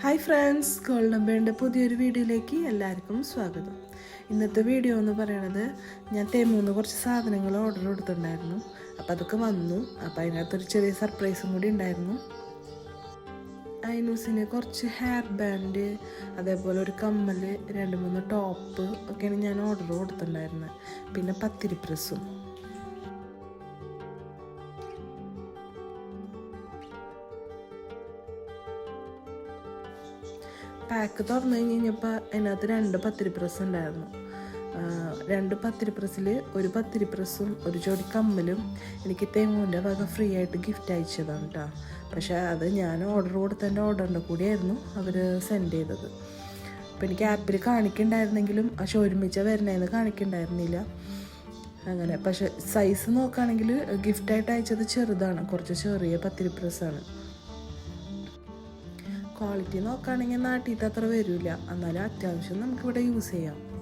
Hi friends golden ബേന്റെ പുതിയൊരു വീഡിയോയിലേക്ക് എല്ലാവർക്കും സ്വാഗതം. ഇന്നത്തെ വീഡിയോ എന്ന് പറയണത് ഞാൻ തേമൂന്ന് കുറച്ച് സാധനങ്ങൾ ഓർഡർ കൊടുത്തിട്ടുണ്ടായിരുന്നു. അപ്പോൾ അതൊക്കെ വന്നു. അപ്പോൾ അതിനകത്തൊരു ചെറിയ സർപ്രൈസും കൂടി ഉണ്ടായിരുന്നു. ഐനൂസിന് കുറച്ച് ഹെയർ ബാൻഡ് അതേപോലെ ഒരു കമ്മൽ രണ്ട് മൂന്ന് ടോപ്പ് ഒക്കെയാണ് ഞാൻ ഓർഡർ കൊടുത്തിട്ടുണ്ടായിരുന്നത്. പിന്നെ പത്തിരി പ്രസ്സും പാക്ക് തുറന്നു കഴിഞ്ഞ് കഴിഞ്ഞപ്പോൾ അതിനകത്ത് രണ്ട് പത്തിരി പ്രസ് ഉണ്ടായിരുന്നു രണ്ട് പത്തിരി പ്രസ്സിൽ ഒരു പത്തിരി പ്രസ്സും ഒരു ജോഡി കമ്മലും എനിക്ക് തെങ്ങൂന്റെ വക ഫ്രീ ആയിട്ട് ഗിഫ്റ്റ് അയച്ചതാണ് കേട്ടോ പക്ഷേ അത് ഞാൻ ഓർഡർ കൊടുത്തതിന്റെ ഓർഡറിന്റെ കൂടിയായിരുന്നു അവർ സെൻഡ് ചെയ്തത്. അപ്പോൾ എനിക്ക് ആപ്പിൽ കാണിക്കണ്ടായിരുന്നെങ്കിലും പക്ഷെ ഒരുമിച്ച് വരണേന്ന് കാണിക്കണ്ടായിരുന്നില്ല. അങ്ങനെ പക്ഷെ സൈസ് നോക്കുകയാണെങ്കിൽ ഗിഫ്റ്റായിട്ട് അയച്ചത് ചെറുതാണ് കുറച്ച് ചെറിയ പത്തിരി പ്രസ്സാണ് ക്വാളിറ്റി നോക്കുകയാണെങ്കിൽ നാട്ടിലത്തെ അത്ര വരില്ല. എന്നാലും അത്യാവശ്യം നമുക്കിവിടെ യൂസ് ചെയ്യാം.